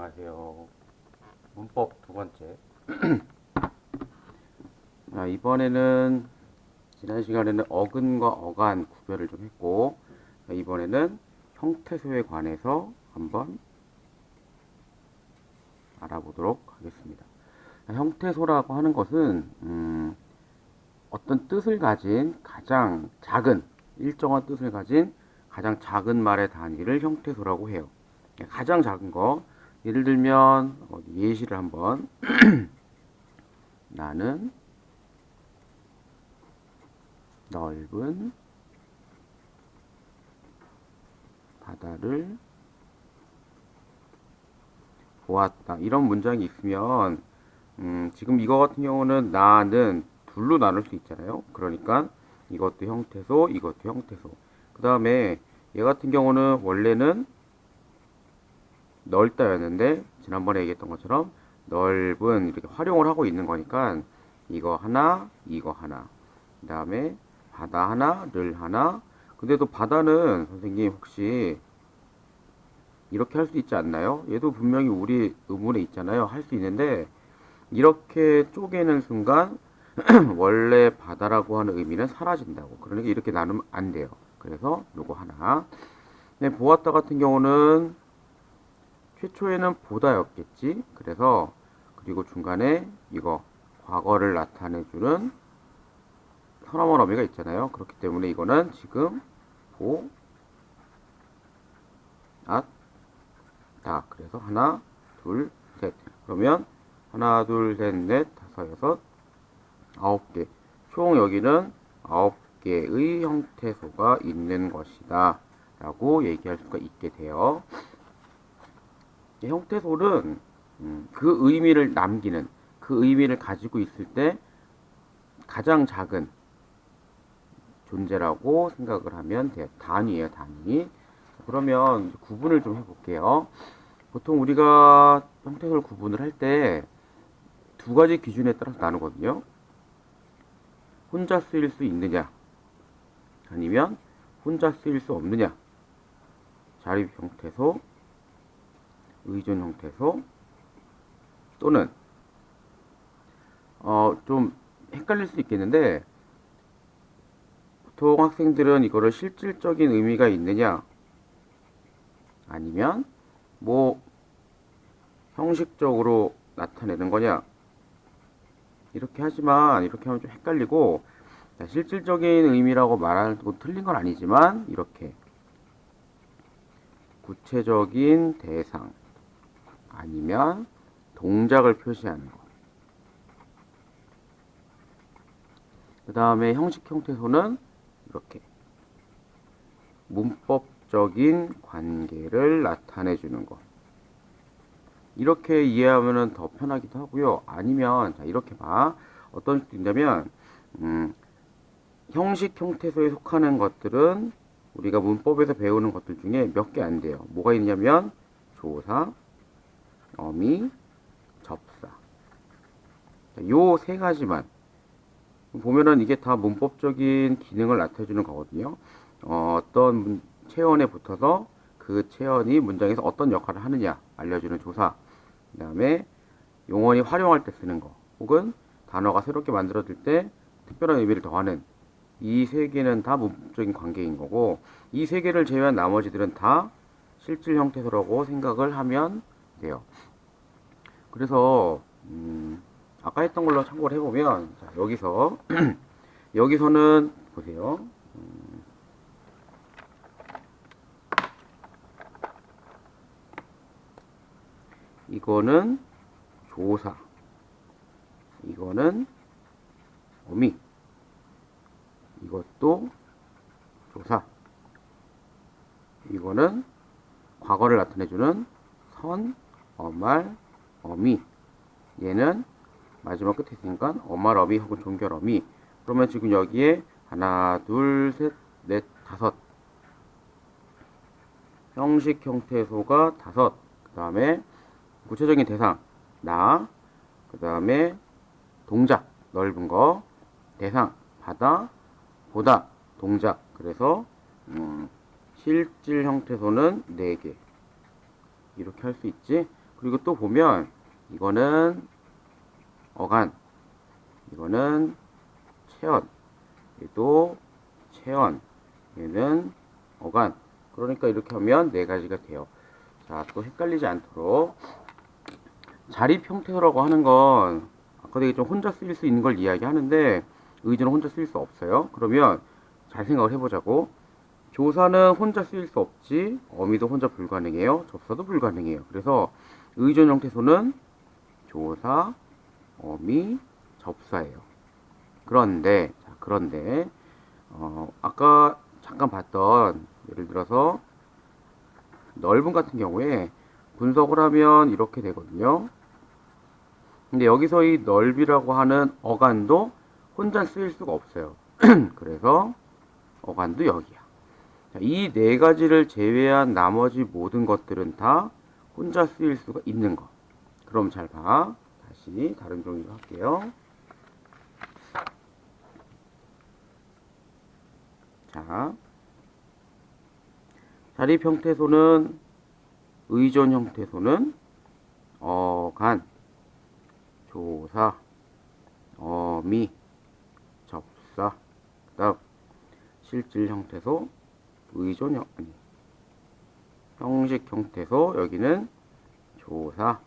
안녕하세요. 문법 두 번째. 자, 이번에는 지난 시간에는 어근과 어간 구별을 좀 했고 자, 이번에는 형태소에 관해서 한번 알아보도록 하겠습니다. 자, 형태소라고 하는 것은 음, 어떤 뜻을 가진 가장 작은 일정한 뜻을 가진 가장 작은 말의 단위를 형태소라고 해요. 네, 가장 작은 거 예를 들면 어, 예시를 한번 나는 넓은 바다를 보았다. 이런 문장이 있으면 음, 지금 이거 같은 경우는 나는 둘로 나눌 수 있잖아요. 그러니까 이것도 형태소, 이것도 형태소. 그 다음에 얘 같은 경우는 원래는 넓다였는데 지난번에 얘기했던 것처럼 넓은 이렇게 활용을 하고 있는 거니까 이거 하나, 이거 하나. 그 다음에 바다 하나, 를 하나. 근데 또 바다는 선생님 혹시 이렇게 할 수 있지 않나요? 얘도 분명히 우리 의문에 있잖아요. 할 수 있는데 이렇게 쪼개는 순간 원래 바다라고 하는 의미는 사라진다고. 그러니까 이렇게 나누면 안 돼요. 그래서 요거 하나. 네, 보았다 같은 경우는 최초에는 보다였겠지. 그래서 그리고 중간에 이거 과거를 나타내주는 선어원 어미가 있잖아요. 그렇기 때문에 이거는 지금 보, 앗, 다. 그래서 하나, 둘, 셋. 그러면 하나, 둘, 셋, 넷, 다섯, 여섯, 아홉 개. 총 여기는 아홉 개의 형태소가 있는 것이다. 라고 얘기할 수가 있게 돼요. 이 형태소는 음, 그 의미를 남기는 그 의미를 가지고 있을 때 가장 작은 존재라고 생각을 하면 돼요. 단위예요, 단위. 그러면 구분을 좀 해볼게요. 보통 우리가 형태소를 구분을 할 때 두 가지 기준에 따라서 나누거든요. 혼자 쓰일 수 있느냐, 아니면 혼자 쓰일 수 없느냐. 자립 형태소, 의존 형태소, 또는 어, 좀 헷갈릴 수 있겠는데 보통 학생들은 이거를 실질적인 의미가 있느냐? 아니면 뭐 형식적으로 나타내는 거냐? 이렇게 하지만 이렇게 하면 좀 헷갈리고 자, 실질적인 의미라고 말하는 건 틀린 건 아니지만 이렇게 구체적인 대상 아니면 동작을 표시하는 것. 그 다음에 형식 형태소는 이렇게 문법적인 관계를 나타내 주는 것. 이렇게 이해하면 더 편하기도 하고요. 아니면 자 이렇게 봐. 어떤 식도 있냐면 음, 형식 형태소에 속하는 것들은 우리가 문법에서 배우는 것들 중에 몇 개 안 돼요. 뭐가 있냐면 조사, 어미, 접사. 요 세 가지만 보면은 이게 다 문법적인 기능을 나타내주는 거거든요. 어, 문- 체언에 붙어서 그 체언이 문장에서 어떤 역할을 하느냐 알려주는 조사. 그 다음에 용언이 활용할 때 쓰는 거. 혹은 단어가 새롭게 만들어질 때 특별한 의미를 더하는 이 세 개는 다 문법적인 관계인 거고 이 세 개를 제외한 나머지들은 다 실질 형태소라고 생각을 하면 돼요. 그래서 음, 아까 했던 걸로 참고를 해보면 자, 여기서 여기서는 보세요. 음, 이거는 조사, 이거는 어미, 이것도 조사, 이거는 과거를 나타내주는 선, 어말, 어미. 얘는 마지막 끝에 있으니까 어말 어미 혹은 종결 어미. 그러면 지금 여기에 하나, 둘, 셋, 넷, 다섯. 형식 형태소가 다섯. 그 다음에 구체적인 대상, 나. 그 다음에 동작, 넓은 거. 대상, 바다, 보다, 동작. 그래서 음, 실질 형태소는 네 개. 이렇게 할 수 있지. 그리고 또 보면 이거는 어간, 이거는 체언, 얘도 체언, 얘는 어간. 그러니까 이렇게 하면 네 가지가 돼요. 자, 또 헷갈리지 않도록 자립 형태라고 하는 건 아까도 얘기했지만 혼자 쓰일 수 있는 걸 이야기하는데 의존은 혼자 쓰일 수 없어요. 그러면 잘 생각을 해보자고. 조사는 혼자 쓰일 수 없지, 어미도 혼자 불가능해요, 접사도 불가능해요. 그래서 의존 형태소는 조사, 어미, 접사예요. 그런데, 자, 그런데, 어, 아까 잠깐 봤던, 예를 들어서, 넓음 같은 경우에 분석을 하면 이렇게 되거든요. 근데 여기서 이 넓이라고 하는 어간도 혼자 쓰일 수가 없어요. 그래서 어간도 여기야. 이 네 가지를 제외한 나머지 모든 것들은 다 혼자 쓰일 수가 있는 거. 그럼 잘 봐. 다시 다른 종이로 할게요. 자, 자립 형태소는 의존 형태소는 어간, 조사, 어미, 접사, 그다음 실질 형태소, 의존 형 아니 형식 형태소 여기는 조사,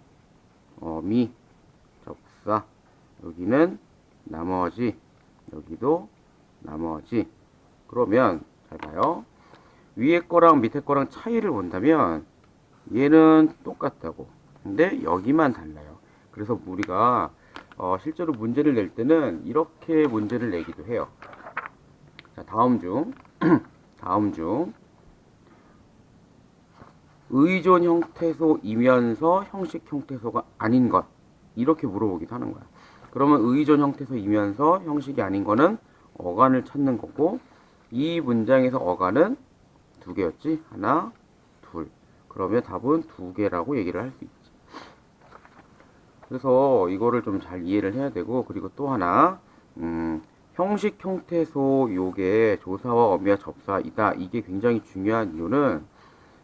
어미, 접사 여기는 나머지 여기도 나머지. 그러면 잘 봐요. 위에 거랑 밑에 거랑 차이를 본다면 얘는 똑같다고. 근데 여기만 달라요. 그래서 우리가 어, 실제로 문제를 낼 때는 이렇게 문제를 내기도 해요. 자 다음 중 다음 중 의존 형태소이면서 형식 형태소가 아닌 것 이렇게 물어보기도 하는 거야. 그러면 의존 형태소이면서 형식이 아닌 거는 어간을 찾는 거고 이 문장에서 어간은 두 개였지 하나 둘 그러면 답은 두 개라고 얘기를 할 수 있지. 그래서 이거를 좀 잘 이해를 해야 되고 그리고 또 하나 음, 형식 형태소 요게 조사와 어미와 접사이다 이게 굉장히 중요한 이유는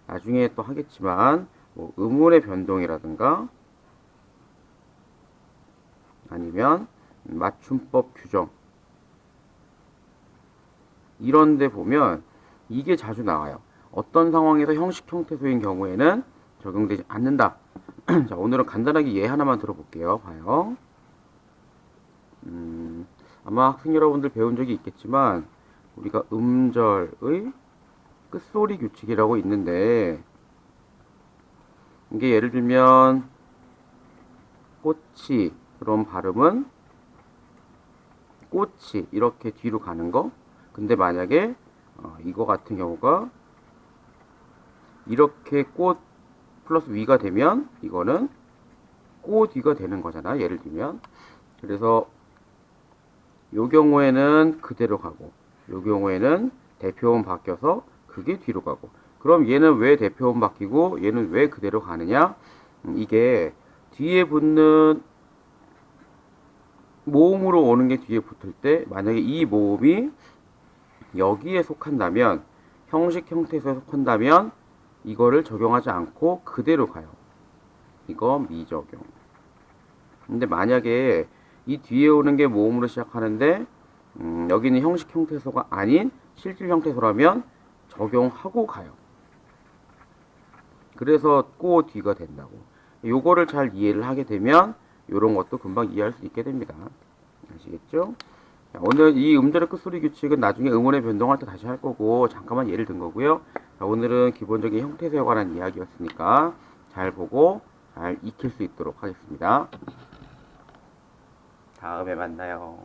나중에 또 하겠지만 뭐 의문의 변동이라든가 아니면 맞춤법 규정 이런 데 보면 이게 자주 나와요. 어떤 상황에서 형식 형태소인 경우에는 적용되지 않는다. 자, 오늘은 간단하게 예 하나만 들어볼게요. 봐요. 음, 아마 학생 여러분들 배운 적이 있겠지만 우리가 음절의 끝소리 규칙이라고 있는데 이게 예를 들면 꽃이 그런 발음은 꽃이 이렇게 뒤로 가는 거? 근데 만약에 어, 이거 같은 경우가 이렇게 꽃 플러스 위가 되면 이거는 꽃 위가 되는 거잖아 예를 들면. 그래서 요 경우에는 그대로 가고 요 경우에는 대표음 바뀌어서 그게 뒤로 가고. 그럼 얘는 왜 대표음 바뀌고 얘는 왜 그대로 가느냐? 음, 이게 뒤에 붙는 모음으로 오는 게 뒤에 붙을 때 만약에 이 모음이 여기에 속한다면 형식 형태에서 속한다면 이거를 적용하지 않고 그대로 가요. 이거 미적용. 근데 만약에 이 뒤에 오는 게 모음으로 시작하는데 음, 여기는 형식 형태소가 아닌 실질 형태소라면 적용하고 가요. 그래서 꼬 뒤가 된다고. 요거를 잘 이해를 하게 되면 요런 것도 금방 이해할 수 있게 됩니다. 아시겠죠? 자, 오늘 이 음절의 끝소리 규칙은 나중에 음원의 변동할 때 다시 할 거고 잠깐만 예를 든 거고요. 자, 오늘은 기본적인 형태소에 관한 이야기였으니까 잘 보고 잘 익힐 수 있도록 하겠습니다. 다음에 만나요.